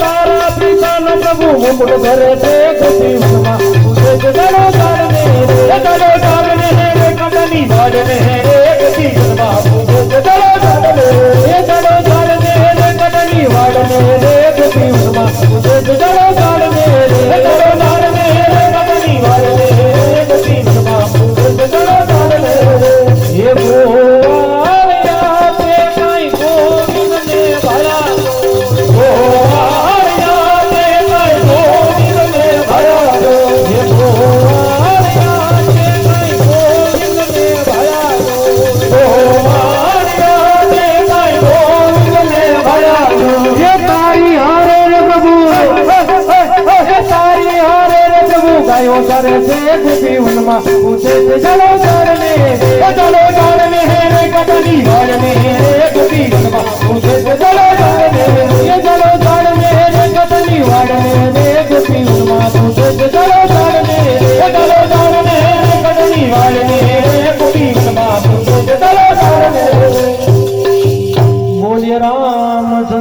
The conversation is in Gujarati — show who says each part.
Speaker 1: તારા પિતાનો પ્રભુ મુકુટ કરે છે ખુશી ઉનમાં.